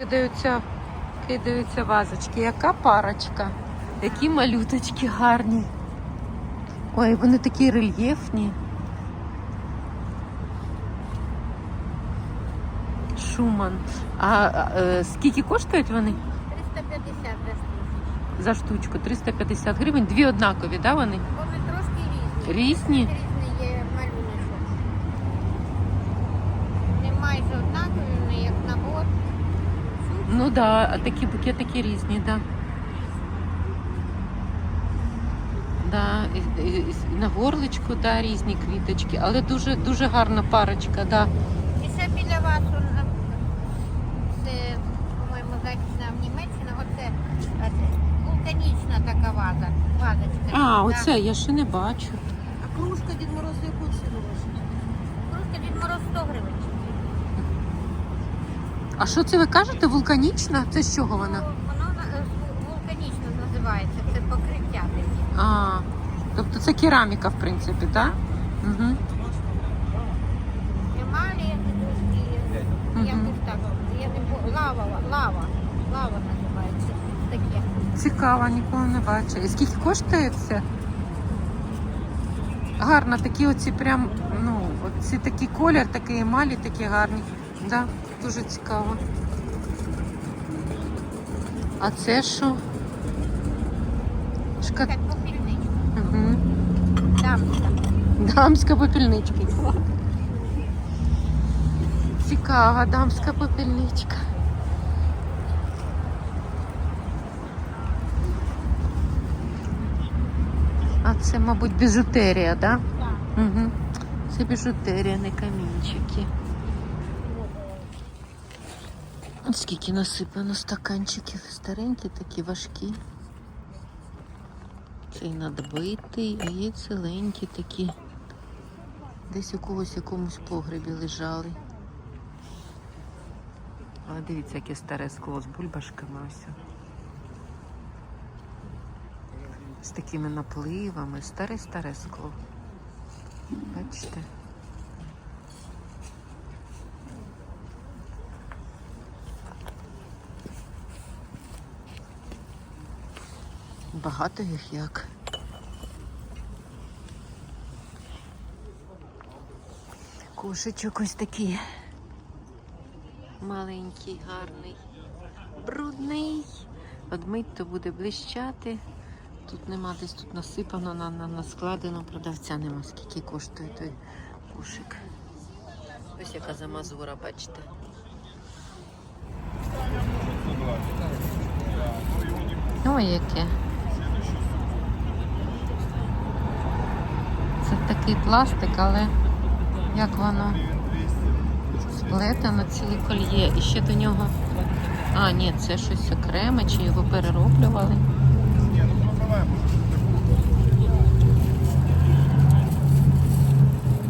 Кидаються, кидаються вазочки. Яка парочка? Які малюточки гарні. Ой, вони такі рельєфні. Шуман. А, а, е, скільки коштують вони? 350 десь. За штучку 350 гривень. Дві однакові, да, вони? Вони трошки різні. Різні? Різний є малюночок. Не майже однакові, вони як набор. Ну да, а такі букетики різні, да. Да, і, і- і на горличку, да, різні квіточки, але дуже дуже гарна парочка, да. І ще біля вас он, е, це, по-моєму, західна Німеччина, оце е, вулканічна така ваза. Вазочка. А, оце я ще не бачу. А кружка Дід Мороз яку ціну ваша? Кружка Дід Мороз 100 гривень. А що це ви кажете? Вулканічна? Це з чого вона? Воно е, вулканічно називається, це покриття таке. А, тобто це кераміка, в принципі, так? Угу. Емалі Мгм. якось так. Я не лава, лава, лава називається. Таке. Цікаво, ніколи не бачила. І скільки коштує це? Гарно, такі оці прям, ну, оці такий колір, такий емалі, такі гарні. Да, дуже цікаво. А це що? Шка... Угу. Дамська. Дамська попільничка. Цікава дамська попільничка. А це, мабуть, біжутерія, так? Да? Так. Угу. Це біжутерія, не камінчики. Скільки насипано стаканчиків. Старенькі, такі важкі. Цей надбитий, а є ціленькі такі. Десь у когось якомусь погребі лежали. Але дивіться, яке старе скло з бульбашками ось. З такими напливами. Старе-старе скло. Бачите? Багато їх як. Кошечок ось такий. Маленький, гарний, брудний. Одмить то буде блищати. Тут нема десь тут насипано, на, на, на складено, продавця нема. Скільки коштує той кошик. Ось яка замазура, бачите. Ой, яке. Такий пластик, але як воно сплетено ціле кольє. І ще до нього. А, ні, це щось окреме, чи його перероблювали.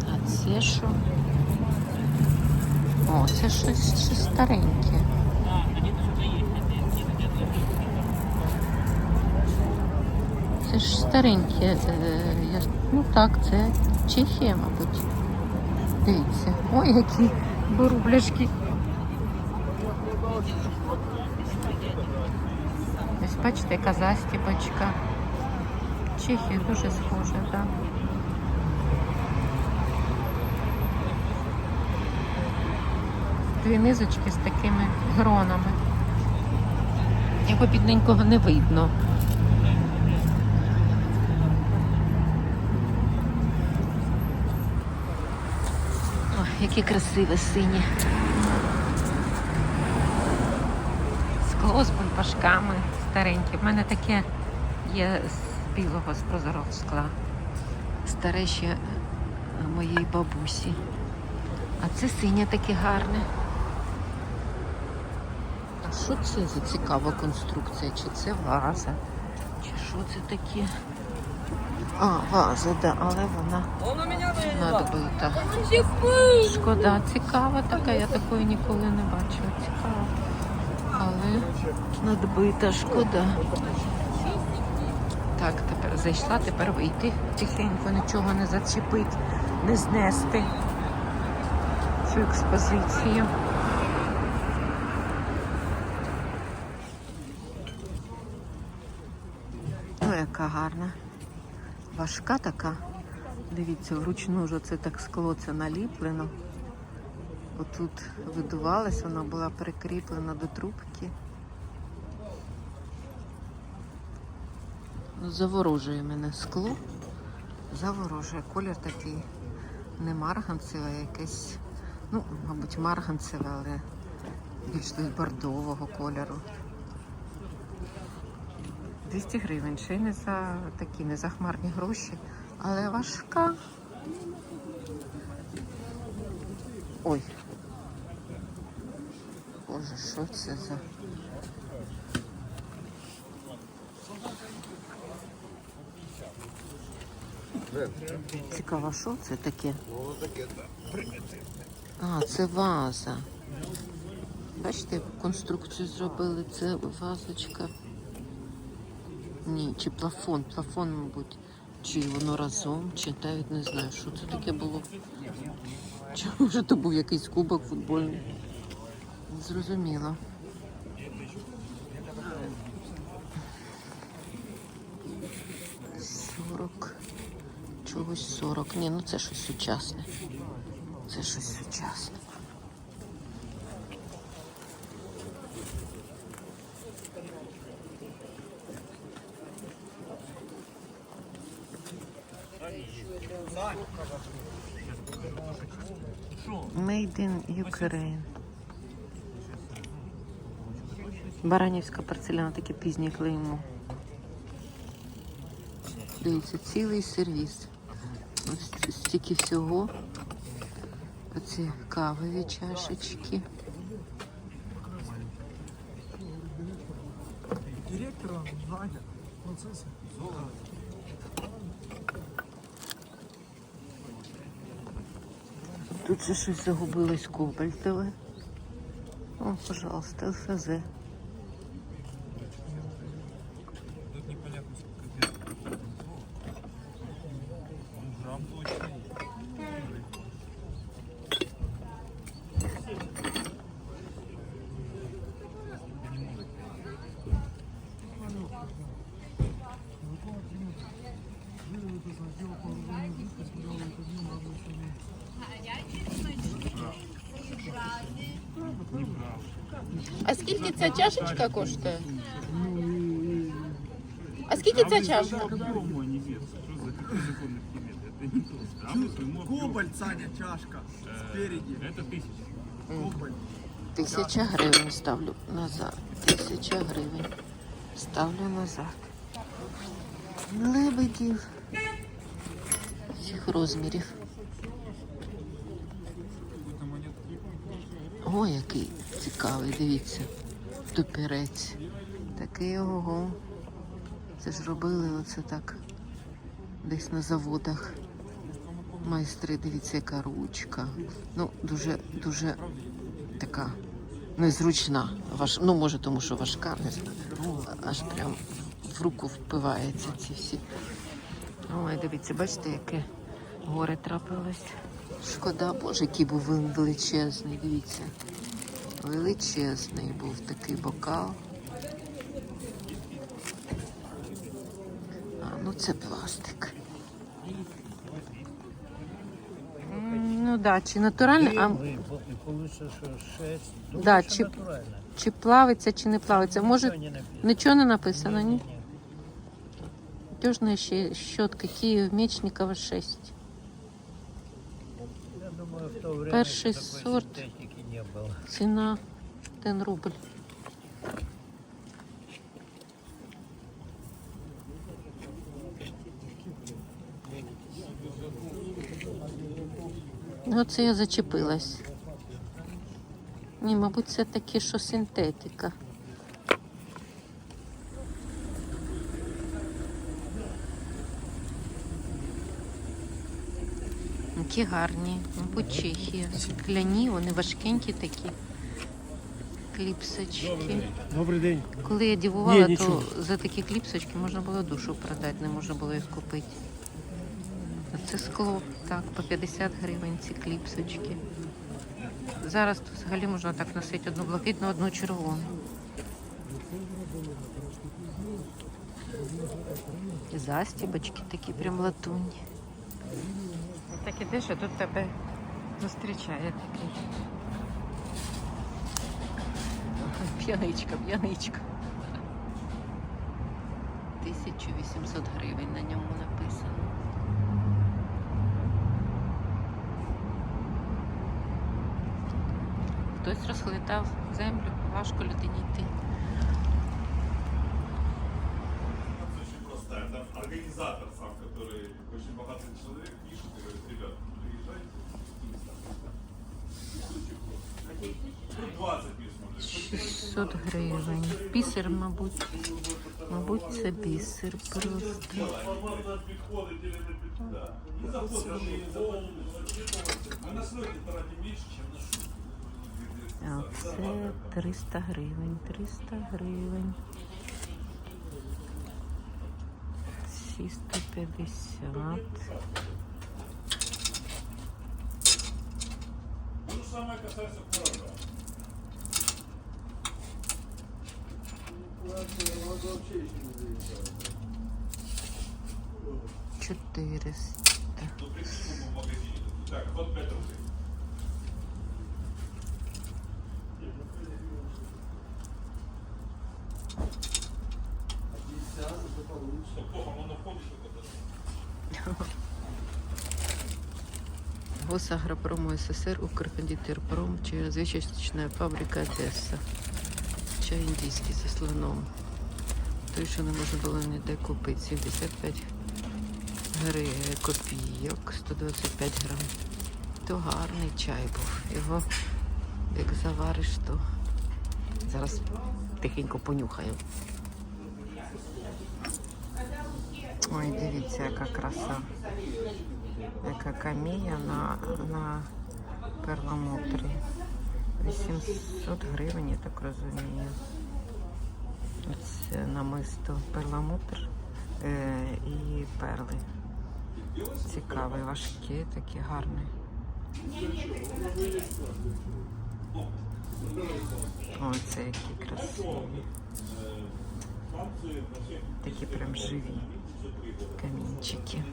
А це що? О, це щось, щось стареньке. Це ж стареньке. е, Ну так, це Чехія, мабуть. Дивіться. Ой, які бурубляшки. Ось бачите, яка застіпочка. Чехія дуже схожа, так. Да. Дві низочки з такими гронами. Його бідненького не видно. Ой, які красиві сині. Скло з бульбашками старенькі. У мене таке є з білого, з прозорого скла. Старе ще е, моєї бабусі. А це синє таке гарне. А що це за цікава конструкція? Чи це ваза? Чи що це таке? А, ваза, да, але вона надбита. Шкода, цікава така, я такої ніколи не бачила. Цікава. Але надбита шкода. Так, тепер зайшла, тепер вийти тихенько, нічого не зачепити, не знести цю експозицію. яка гарна. Важка така. Дивіться, вручну ж це так скло це наліплено. Отут видувалась, вона була прикріплена до трубки. Ну, заворожує мене скло. Заворожує. Колір такий не марганцеве, а якесь, ну, мабуть, марганцеве, але більш до бордового кольору. 200 гривень, ще й не за такі не за хмарні гроші, але важка. Ой. Боже, що це за. Цікаво, що це таке? А, це ваза. Бачите, яку конструкцію зробили. Це вазочка. Ні, чи плафон, плафон, мабуть. Чи воно разом, чи навіть не знаю, що це таке було. Чи може то був якийсь кубок футбольний? Зрозуміло. Сорок. Чогось сорок. Ні, ну це щось сучасне. Це щось сучасне. Made in Ukraine. Баранівська порцеляна, таке пізнє клеймо. Дивіться, цілий сервіс. Ось стільки всього. Оці кавові чашечки. директора Надя процесса. Тут щось загубилось кобальтове. О, пожалуйста, ЛФЗ. Тут непонятно сколько это. Ну, грамм точно. А скільки ця чашечка коштує? А скільки ця чашка? Какого мой небес? Что за какой законный предмет? Это не то. Граммы своему Кобальт, Саня, чашка. Спереди. Это тысяча. Кобальт. Тисяча гривень ставлю назад. Тисяча гривень. Ставлю назад. Лебедів. Всіх розмірів. Какой-то монетки. О, який цікавий, дивіться. Тупірець. Такий ого. Це ж робили оце так. Десь на заводах. Майстри, дивіться, яка ручка. Ну, дуже, дуже така незручна. Важ... Ну, може, тому що важка, не знаю. Аж прям в руку впивається ці всі. Ой, дивіться, бачите, яке горе трапилось. Шкода, боже, який був величезний, дивіться. Величезний був такий бокал. А, ну це пластик. Ну да, чи натуральний, а Получится, что 6. Думаю, Да, чи- чи плавиться, чи не плавиться. Може, Ничего не написано. нічого не написано, ні? Дежная ще щетка Київ Мечникова 6. Я думаю, в то время Перший сорт. синтетики. Ціна 1 рубль. Оце я зачепилась. Ні, мабуть, це таке, що синтетика. Які гарні, мабуть, Чехія. Скляні, вони важкенькі такі. Кліпсочки. Добрий день. Коли я дівувала, Ні, то нічого. за такі кліпсочки можна було душу продати, не можна було їх купити. А Це скло, так, по 50 гривень ці кліпсочки. Зараз то взагалі можна так носити одну блакитну, одну червону. І застібочки такі прям латунні. Так ідеш, а тут тебе зустрічає такий. П'яничка, п'яничка. 1800 гривень на ньому написано. Хтось розхлитав землю, важко людині йти. Там организатор сам, который очень богатый человек, пишет и говорит, ребят, приезжайте. Тут гривень. Бісер, мабуть. Мабуть, це бісер просто. Информация от прихода, А це 300 гривень, 300 гривень. 650. Самое касается куража. 400. Госагропром СССР, Укркондитерпром, чрезвычайная фабрика Одеса. Чай індійський зі слоном. Той, що не можна було ніде купити. 75 гри копійок, 125 грам. То гарний чай був. Його як завариш, то зараз тихенько понюхаю. Ой, дивіться, яка краса. Яка камія на, на перламутрі. 800 гривень, я так розумію. Це намисто перламутр е, і перли. Цікавий, важкий, такий гарний. Ой, це які красиві. Такі прям живі камінчики.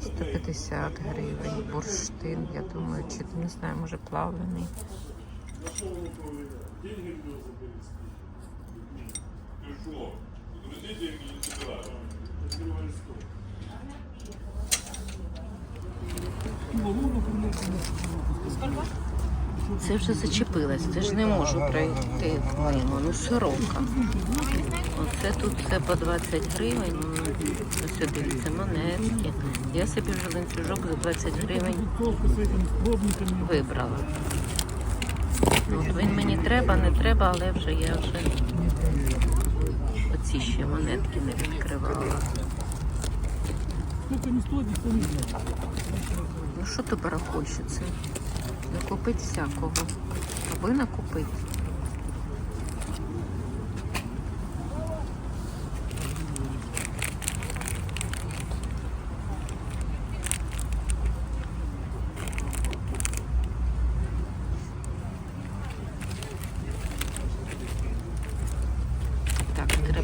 150 гривень, бурштин, я думаю, чи не знаю, може плавлений. Ты Це вже зачепилась, це ж не можу пройти мимо. Ну, сорока. Оце тут все по 20 гривень. Ось дивіться, монетки. Я собі вже ланцюжок за 20 гривень вибрала. От він мені треба, не треба, але вже я вже оці ще монетки не відкривала. Ну що ти барахольщице? Накупить всякого. Аби накупити.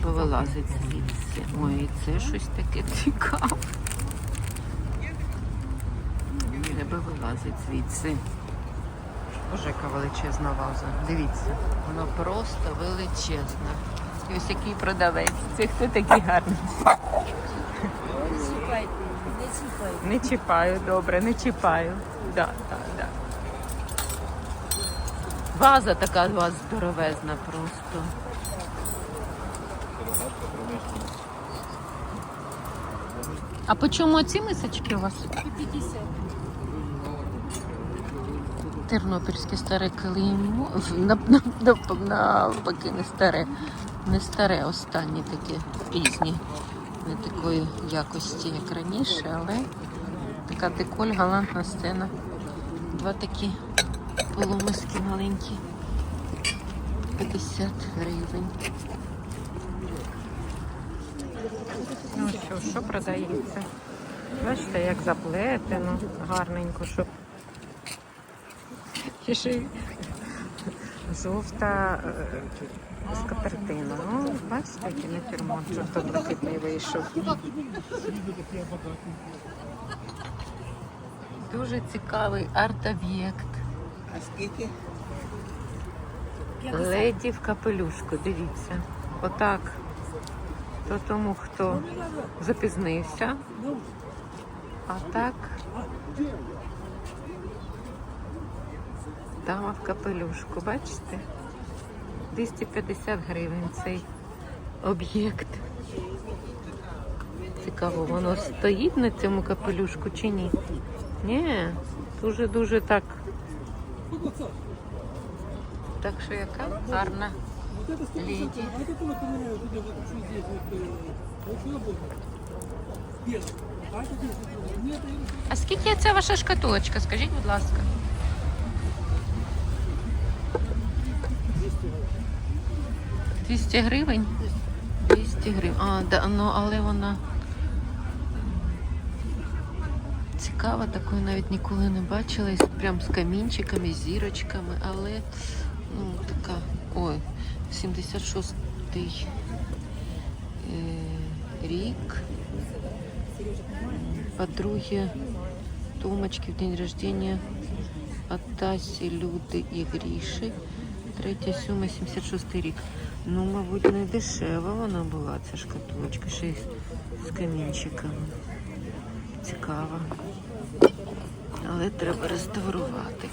Вилазити звідси. Ой, і це щось таке цікаве. Треба вилазити звідси. Боже, яка величезна ваза. Дивіться, вона просто величезна. І ось який продавець. Це хто такий гарний? Не чіпаю, добре, не чіпаю. Да, да, да. Ваза така у вас здоровезна просто. А по чому ці мисочки у вас? 50. Тернопільське старе на, навпаки, не старе. Не старе, останні таке пізні. Не такої якості, як раніше, але така деколь, галантна сцена. Два такі полумиски маленькі. 50 гривень. Ну що, що продається? Бачите, як заплетено, гарненько, щоб. Й Жовта е, скатертина. Ну, бачите, який натюрморт жовто-блакитний вийшов. Дуже цікавий арт-об'єкт. А скільки? Леді в капелюшку, дивіться. Отак. То тому, хто запізнився. А так. Дама в капелюшку, бачите? 250 гривень цей об'єкт. Цікаво, воно стоїть на цьому капелюшку чи ні? Ні, дуже-дуже так. Так що яка гарна леді. А скільки ця ваша шкатулочка? Скажіть, будь ласка. Двісті гривень? 200 гривень. А, да, ну, але вона цікава, такої навіть ніколи не бачила. Прям з камінчиками, зірочками, але ну, така. Ой, 76-й е, рік. По-друге, Томочки в день рождения от Тасі, Люди і Гріші. Третя, сьома, 76 рік. Ну, мабуть, не дешева вона була, ця шкатулочка, ще й з камінчиками. Цікава. Але треба реставрувати.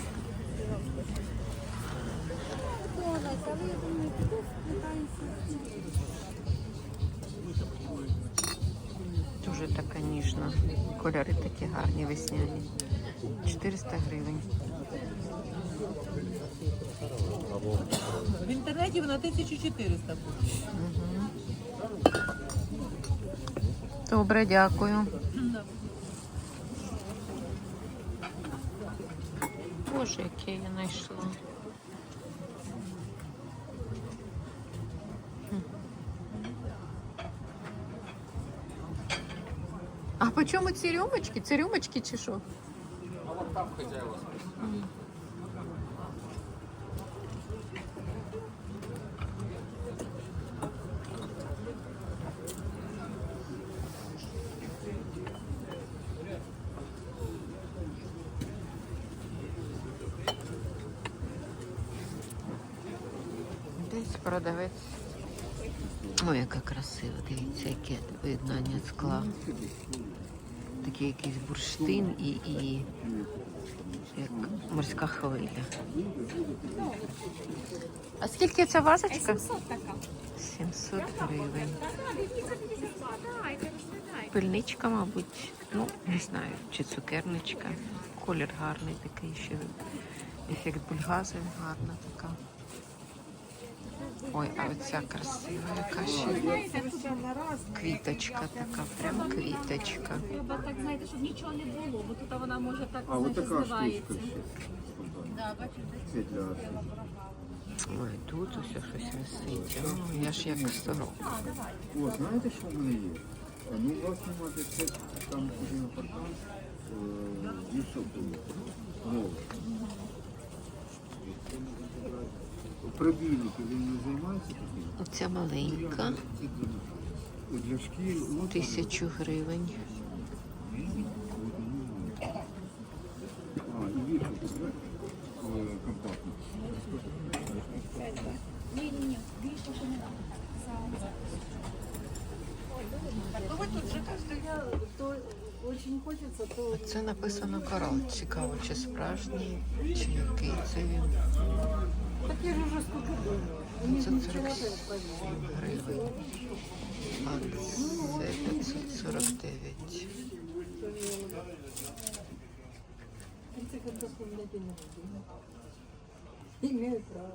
Дуже така ніжна. Кольори такі гарні, весняні. 400 гривень. В інтернеті вона 1400 буде. Добре, дякую. Боже, яке я знайшла. А по чому ці рюмочки? Це рюмочки чи що? М. Десь продавець. Ой, яка красива, дивіться, яке поєднання скла. Такий якийсь бурштин і, і як морська хвиля. А скільки ця вазочка? 700 така. 700 гривень. Пильничка, мабуть. Ну, не знаю, чи цукерничка. Колір гарний такий ще. Ефект бульгази гарна така. Ой, а оця красива, яка ще квіточка така, прям квіточка. Треба так, знаєте, щоб нічого не було, бо тут вона може так, знаєте, зливається. Ой, тут усе щось висить. О, я ж як сорок. О, знаєте, що в мене є? А, Ну, у вас нема це там один паркан, мішок є. Новий. Пробійники, він не займається таким? Оця маленька, для, шкіл. ну, тисячу гривень. А, і вішок, так? Е, Компактно. Очень хочеться, то Це написано корал. Цікаво, чи справжній, чи який це він. Такі ж уже скільки було. Це 47 гривень. А це 549. Це як вспоминати не буду. Імею право.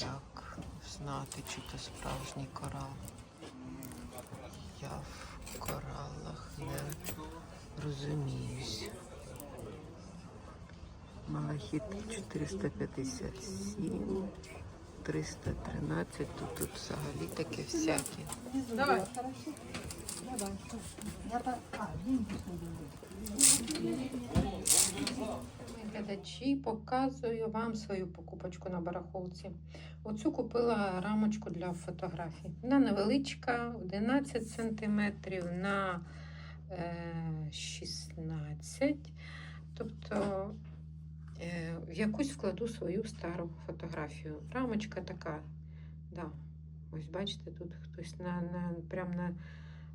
Як знати, чи це справжній корал? Я в коралах не розуміюсь. Малахіт 457, 313, тут, тут взагалі таке всяке. Давай. Глядачі, показую вам свою покупочку на барахолці. Оцю купила рамочку для фотографій. Вона невеличка, 11 см на е, 16 Тобто е, в якусь вкладу свою стару фотографію. Рамочка така, да. Ось бачите, тут хтось на, на, прям на,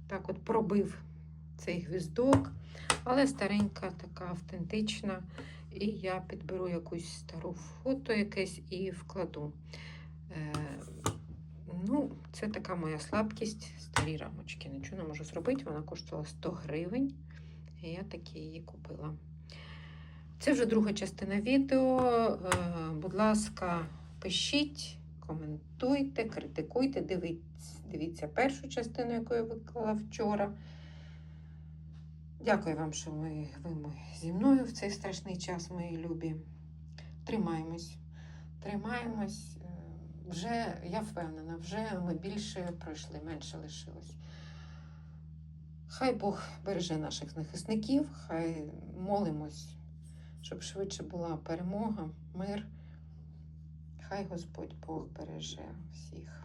так от пробив цей гвіздок, але старенька, така автентична. І я підберу якусь стару фото якесь і вкладу. Е, ну, це така моя слабкість, старі рамочки. Нічого не можу зробити. Вона коштувала 100 гривень. І я такі її купила. Це вже друга частина відео. Е, Будь ласка, пишіть, коментуйте, критикуйте, дивіться, дивіться першу частину, яку я виклала вчора. Дякую вам, що ви, ви зі мною в цей страшний час, мої любі. Тримаємось. Тримаємось. Е, Вже, я впевнена, вже ми більше пройшли, менше лишилось. Хай Бог береже наших захисників, хай молимось, щоб швидше була перемога, мир. Хай Господь Бог береже всіх.